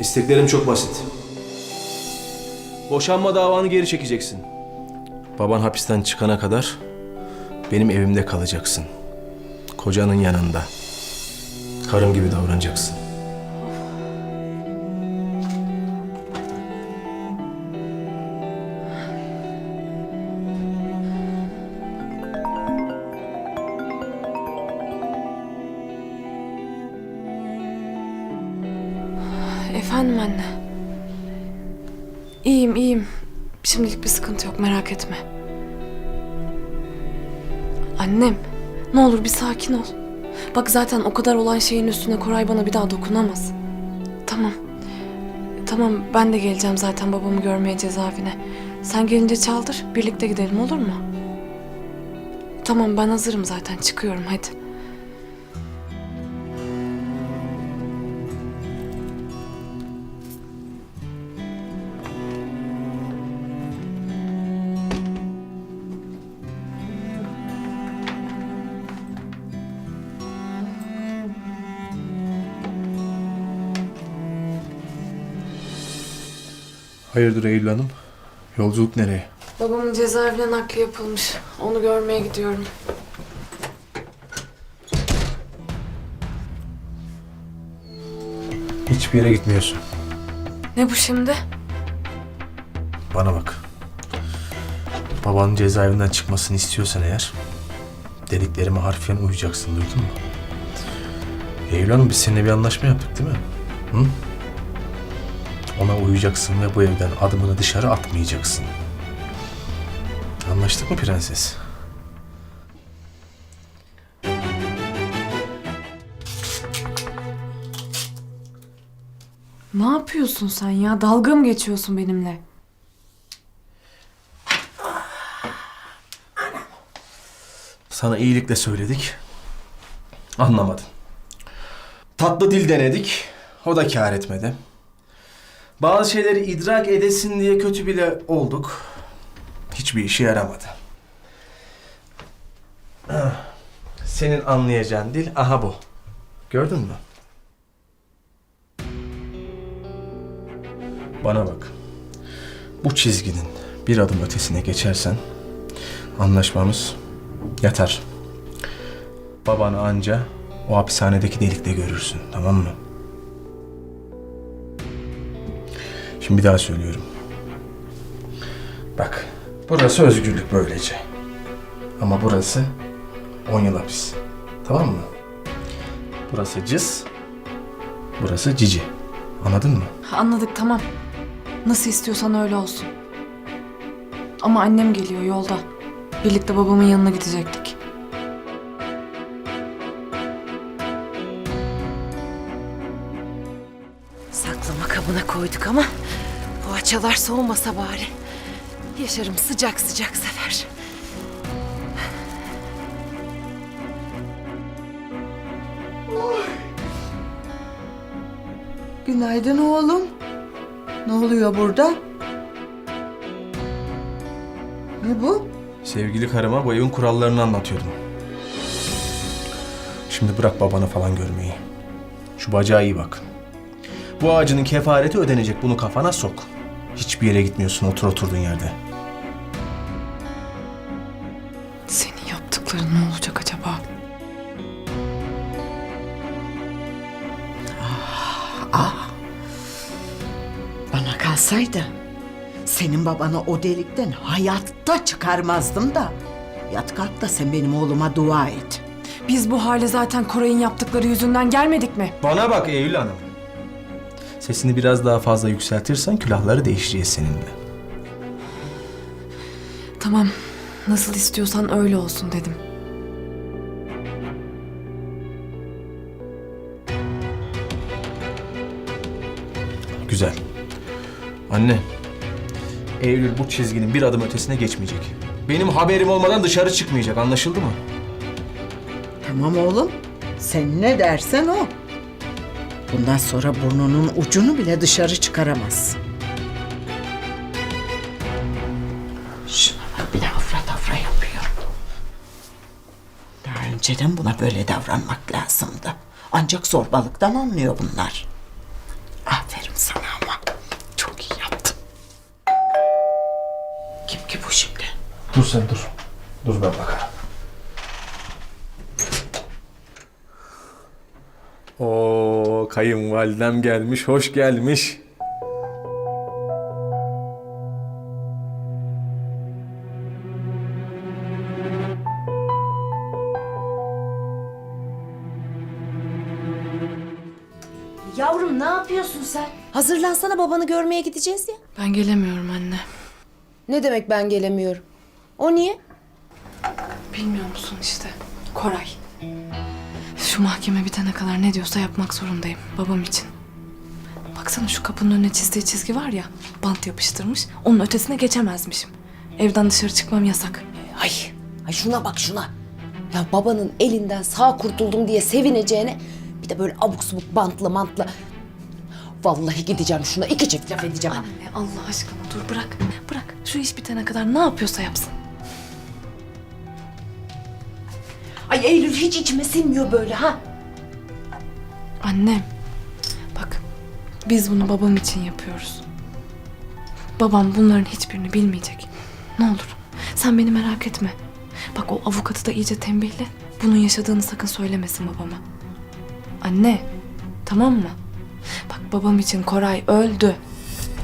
İsteklerim çok basit. Boşanma davanı geri çekeceksin. Baban hapisten çıkana kadar benim evimde kalacaksın. Kocanın yanında. Karım gibi davranacaksın. Efendim anne. İyiyim iyiyim. Şimdilik bir sıkıntı yok merak etme. Annem ne olur bir sakin ol. Bak zaten o kadar olan şeyin üstüne Koray bana bir daha dokunamaz. Tamam. Tamam ben de geleceğim zaten babamı görmeye cezaevine. Sen gelince çaldır birlikte gidelim olur mu? Tamam ben hazırım zaten çıkıyorum hadi. Hayırdır Eylül Hanım? Yolculuk nereye? Babamın cezaevine nakli yapılmış. Onu görmeye gidiyorum. Hiçbir yere gitmiyorsun. Ne bu şimdi? Bana bak. Babanın cezaevinden çıkmasını istiyorsan eğer dediklerime harfiyen uyacaksın duydun mu? Eylül Hanım biz seninle bir anlaşma yaptık değil mi? Hı? Ona uyacaksın ve bu evden adımını dışarı atmayacaksın. Anlaştık mı prenses? Ne yapıyorsun sen ya? Dalga mı geçiyorsun benimle? Sana iyilikle söyledik. Anlamadın. Tatlı dil denedik. O da kâr etmedi. Bazı şeyleri idrak edesin diye kötü bile olduk. Hiçbir işe yaramadı. Ah, Senin anlayacağın dil aha bu. Gördün mü? Bana bak. Bu çizginin bir adım ötesine geçersen anlaşmamız Yatar. Babanı anca o hapishanedeki delikte görürsün, tamam mı? Şimdi bir daha söylüyorum. Bak, burası özgürlük böylece. Ama burası 10 yıl hapis. Tamam mı? Burası cız, burası cici. Anladın mı? Anladık tamam. Nasıl istiyorsan öyle olsun. Ama annem geliyor yolda. Birlikte babamın yanına gidecektik. Saklama kabına koyduk ama poğaçalar soğumasa bari. Yaşarım sıcak sıcak sefer. Günaydın oğlum. Ne oluyor burada? Ne bu? Sevgili karıma bu evin kurallarını anlatıyordum. Şimdi bırak babanı falan görmeyi. Şu bacağa iyi bak. Bu ağacının kefareti ödenecek. Bunu kafana sok. Hiçbir yere gitmiyorsun. Otur oturduğun yerde. Senin yaptıkların ne olacak acaba? Bana kalsaydı senin babanı o delikten hayatta çıkarmazdım da. Yat kalk da sen benim oğluma dua et. Biz bu hale zaten Koray'ın yaptıkları yüzünden gelmedik mi? Bana bak Eylül Hanım. Sesini biraz daha fazla yükseltirsen külahları değişeceğiz seninle. Tamam. Nasıl istiyorsan öyle olsun dedim. Güzel. Anne. Eylül bu çizginin bir adım ötesine geçmeyecek. Benim haberim olmadan dışarı çıkmayacak. Anlaşıldı mı? Tamam oğlum. Sen ne dersen o. Bundan sonra burnunun ucunu bile dışarı çıkaramaz. Şuna bak bir de afra tafra yapıyor. Daha önceden buna böyle davranmak lazımdı. Ancak zorbalıktan anlıyor bunlar. Aferin sana ama. Çok iyi yaptın. Kim ki bu şimdi? Dur sen dur. Dur ben bakarım. Oo kayınvalidem gelmiş, hoş gelmiş. Yavrum ne yapıyorsun sen? Hazırlansana babanı görmeye gideceğiz ya. Ben gelemiyorum anne. Ne demek ben gelemiyorum? O niye? Bilmiyor musun işte. Koray. Şu mahkeme bitene kadar ne diyorsa yapmak zorundayım babam için. Baksana şu kapının önüne çizdiği çizgi var ya, bant yapıştırmış. Onun ötesine geçemezmişim. Evden dışarı çıkmam yasak. Ay, ay şuna bak şuna. Ya babanın elinden sağ kurtuldum diye sevineceğine bir de böyle abuk subuk bantla mantla. Vallahi gideceğim şuna iki çift laf edeceğim. Anne Allah aşkına dur bırak. Bırak şu iş bitene kadar ne yapıyorsa yapsın. Ay Eylül hiç içime sinmiyor böyle ha. Annem. Bak biz bunu babam için yapıyoruz. Babam bunların hiçbirini bilmeyecek. Ne olur sen beni merak etme. Bak o avukatı da iyice tembihle. Bunun yaşadığını sakın söylemesin babama. Anne tamam mı? Bak babam için Koray öldü.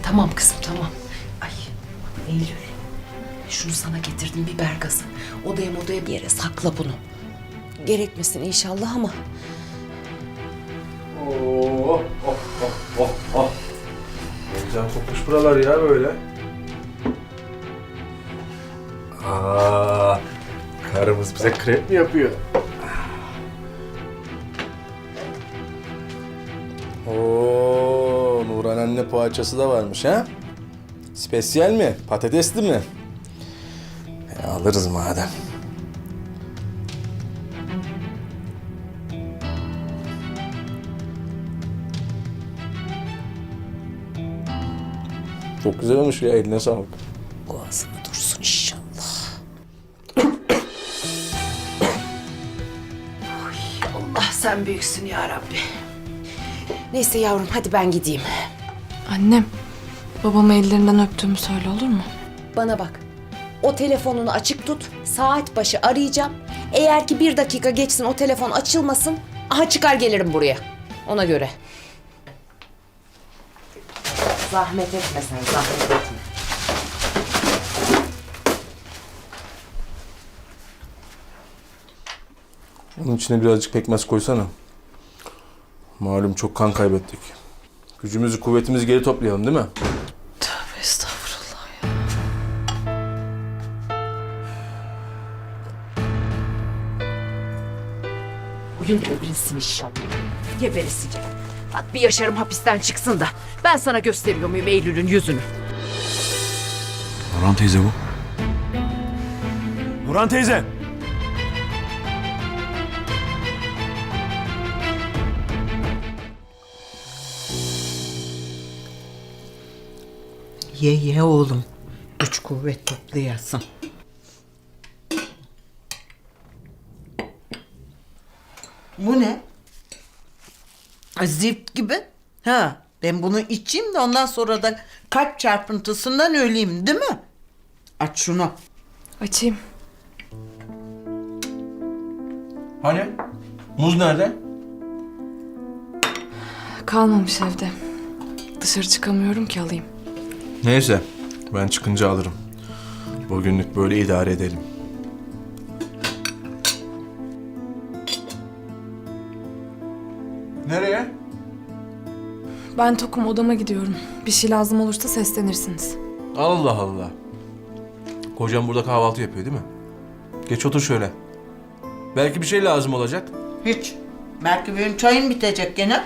Tamam kızım tamam. Ay Eylül. Şunu sana getirdim biber gazı. Odaya modaya bir yere sakla bunu. Gerekmesin inşallah ama. Oo, oh, oh, oh, oh. Heyecan kopmuş buralar ya böyle. Aa, karımız bize krep mi yapıyor? Oo, Nuran anne poğaçası da varmış ha? Spesyal mi? Patatesli mi? E, alırız madem. Çok güzel olmuş ya eline sağlık. Boğazında dursun inşallah. Ay Allah sen büyüksün ya Rabbi. Neyse yavrum hadi ben gideyim. Annem babamı ellerinden öptüğümü söyle olur mu? Bana bak. O telefonunu açık tut. Saat başı arayacağım. Eğer ki bir dakika geçsin o telefon açılmasın. Aha çıkar gelirim buraya. Ona göre. Zahmet etme sen zahmet etme. Onun içine birazcık pekmez koysana. Malum çok kan kaybettik. Gücümüzü, kuvvetimizi geri toplayalım değil mi? Tövbe estağfurullah ya. Bugün geberirsin inşallah. Geberesice. Bak bir yaşarım hapisten çıksın da. Ben sana gösteriyor muyum Eylül'ün yüzünü? Nurhan teyze bu. Nurhan teyze. Ye ye oğlum. Güç kuvvet toplayasın. Bu ne? Zift gibi. Ha, ben bunu içeyim de ondan sonra da kalp çarpıntısından öleyim değil mi? Aç şunu. Açayım. Hani? Muz nerede? Kalmamış evde. Dışarı çıkamıyorum ki alayım. Neyse, ben çıkınca alırım. Bugünlük böyle idare edelim. Ben tokum odama gidiyorum. Bir şey lazım olursa seslenirsiniz. Allah Allah. Kocam burada kahvaltı yapıyor değil mi? Geç otur şöyle. Belki bir şey lazım olacak. Hiç. Belki benim çayım bitecek gene.